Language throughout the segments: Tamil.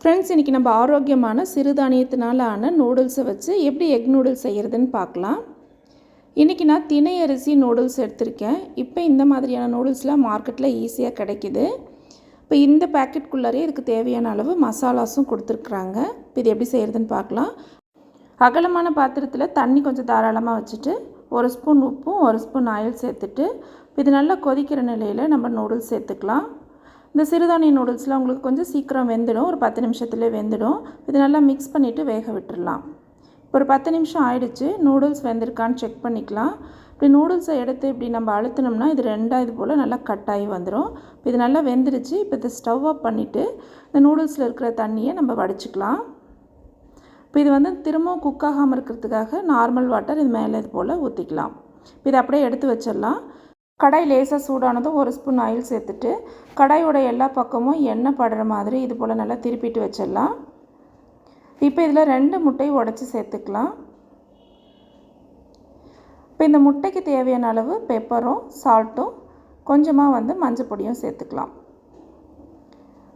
ஃப்ரெண்ட்ஸ் இன்றைக்கி நம்ம ஆரோக்கியமான சிறுதானியத்தினால ஆன நூடுல்ஸை வச்சு எப்படி எக் நூடுல்ஸ் செய்கிறதுன்னு பார்க்கலாம். இன்றைக்கி நான் திணை அரிசி நூடுல்ஸ் எடுத்திருக்கேன். இப்போ இந்த மாதிரியான நூடுல்ஸ்லாம் மார்க்கெட்டில் ஈஸியாக கிடைக்கிது. இப்போ இந்த பேக்கெட்குள்ளாரே இதுக்கு தேவையான அளவு மசாலாஸும் கொடுத்துருக்குறாங்க. இப்போ இது எப்படி செய்கிறதுன்னு பார்க்கலாம். அகலமான பாத்திரத்தில் தண்ணி கொஞ்சம் தாராளமாக வச்சுட்டு ஒரு ஸ்பூன் உப்பும் ஒரு ஸ்பூன் ஆயில் சேர்த்துட்டு இது நல்லா கொதிக்கிற நிலையில் நம்ம நூடுல்ஸ் சேர்த்துக்கலாம். இந்த சிறுதானிய நூடுல்ஸ்லாம் உங்களுக்கு கொஞ்சம் சீக்கிரம் வெந்துடும். ஒரு பத்து நிமிஷத்துலேயே வெந்துடும். இது நல்லா மிக்ஸ் பண்ணிவிட்டு வேக விட்டுடலாம் ஒரு பத்து நிமிஷம் ஆயிடுச்சு. நூடுல்ஸ் வெந்திருக்கான்னு செக் பண்ணிக்கலாம். இப்படி நூடுல்ஸை எடுத்து இப்படி நம்ம அழுத்தினோம்னா இது ரெண்டாக இது போல் நல்லா கட் ஆகி வந்துடும் இது நல்லா வெந்துருச்சு. இப்போ இதை ஸ்டவ் ஆஃப் பண்ணிவிட்டு இந்த நூடுல்ஸில் இருக்கிற தண்ணியை நம்ம வடிச்சிக்கலாம். இப்போ இது வந்து திரும்பவும் குக் ஆகாமல் இருக்கிறதுக்காக நார்மல் வாட்டர் இது மேலே இது போல் ஊற்றிக்கலாம் இப்போ இதை அப்படியே எடுத்து வச்சிடலாம். கடாய் லேசாக சூடானதும் ஒரு ஸ்பூன் ஆயில் சேர்த்துட்டு கடாயோட எல்லா பக்கமும் எண்ணெய் படுற மாதிரி இது போல் நல்லா திருப்பிட்டு வச்சிடலாம். இப்போ இதில் ரெண்டு முட்டையை உடச்சி சேர்த்துக்கலாம். இப்போ இந்த முட்டைக்கு தேவையான அளவு பெப்பரும் சால்ட்டும் கொஞ்சமாக வந்து மஞ்சள் பொடியும் சேர்த்துக்கலாம்.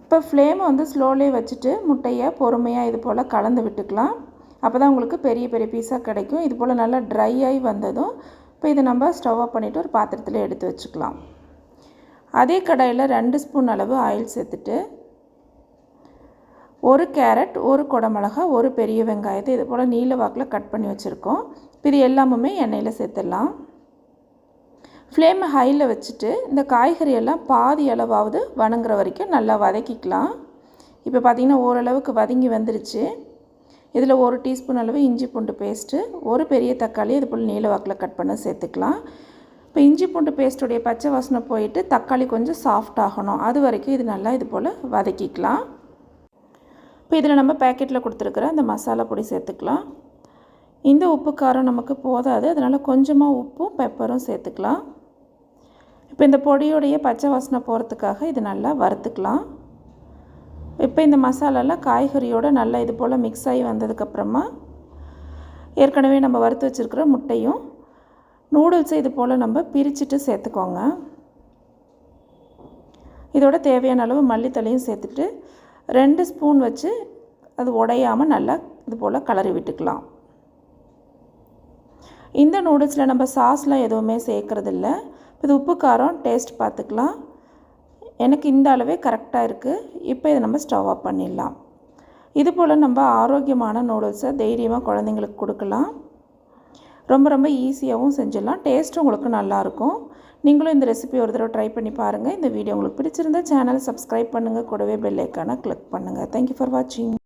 இப்போ ஃப்ளேமை வந்து ஸ்லோலே வச்சுட்டு முட்டையை பொறுமையாக இது போல் கலந்து விட்டுக்கலாம். அப்போ தான் உங்களுக்கு பெரிய பெரிய பீஸாக கிடைக்கும். இது போல் நல்லா ட்ரை ஆகி வந்ததும் இப்போ இதை நம்ம ஸ்டவ் ஆஃப் பண்ணிவிட்டு ஒரு பாத்திரத்தில் எடுத்து வச்சுக்கலாம். அதே கடாயில் ரெண்டு ஸ்பூன் அளவு ஆயில் சேர்த்துட்டு ஒரு கேரட் ஒரு குடமிளகா ஒரு பெரிய வெங்காயத்தை இது போல் நீல வாக்கில் கட் பண்ணி வச்சுருக்கோம். இது எல்லாமுமே எண்ணெயில் சேர்த்துடலாம். ஃப்ளேமை ஹையில் வச்சுட்டு இந்த காய்கறி எல்லாம் பாதி அளவாவது வணங்குற வரைக்கும் நல்லா வதக்கிக்கலாம். இப்போ பார்த்திங்கன்னா ஓரளவுக்கு வதங்கி வந்துருச்சு. இதில் ஒரு டீஸ்பூன் அளவு இஞ்சி பூண்டு பேஸ்ட்டு ஒரு பெரிய தக்காளி இது போல் நீல வாக்கில் கட் பண்ண சேர்த்துக்கலாம். இப்போ இஞ்சி பூண்டு பேஸ்ட்டுடைய பச்சை வாசனை போயிட்டு தக்காளி கொஞ்சம் சாஃப்ட் ஆகணும். அது வரைக்கும் இது நல்லா இது போல் வதக்கிக்கலாம். இப்போ இதில் நம்ம பேக்கெட்டில் கொடுத்துருக்குற அந்த மசாலா பொடி சேர்த்துக்கலாம். இந்த உப்பு காரம் நமக்கு போதாது அதனால் கொஞ்சமாக உப்பும் பெப்பரும் சேர்த்துக்கலாம். இப்போ இந்த பொடியோடைய பச்சை வாசனை போகிறதுக்காக இது நல்லா வறுத்துக்கலாம். இப்போ இந்த மசாலாலாம் காய்கறியோடு நல்லா இது போல் மிக்ஸ் ஆகி வந்ததுக்கப்புறமா ஏற்கனவே நம்ம வறுத்து வச்சுருக்கிற முட்டையும் நூடுல்ஸை இது போல் நம்ம பிரிச்சுட்டு சேர்த்துக்கோங்க. இதோட தேவையான அளவு மல்லித்தலையும் சேர்த்துட்டு ரெண்டு ஸ்பூன் வச்சு அது உடையாமல் நல்லா இது போல் கலரி விட்டுக்கலாம். இந்த நூடுல்ஸில் நம்ம சாஸ்லாம் எதுவுமே சேர்க்குறதில்ல. இது உப்பு காரம் டேஸ்ட் பார்த்துக்கலாம் எனக்கு இந்த அளவே கரெக்டாக இருக்குது இப்போ இதை நம்ம ஸ்டவ் ஆஃப் பண்ணிடலாம். இது போல் நம்ம ஆரோக்கியமான நூடுல்ஸை தைரியமாக குழந்தைங்களுக்கு கொடுக்கலாம். ரொம்ப ரொம்ப ஈஸியாகவும் செஞ்சிடலாம். டேஸ்ட்டும் உங்களுக்கு நல்லாயிருக்கும் நீங்களும் இந்த ரெசிபி ஒரு தடவை ட்ரை பண்ணி பாருங்கள் இந்த வீடியோ உங்களுக்கு பிடிச்சிருந்தா சேனலை சப்ஸ்கிரைப் பண்ணுங்கள் கூடவே பெல் ஐக்கானை கிளிக் பண்ணுங்கள் தேங்க்யூ ஃபார் வாட்சிங்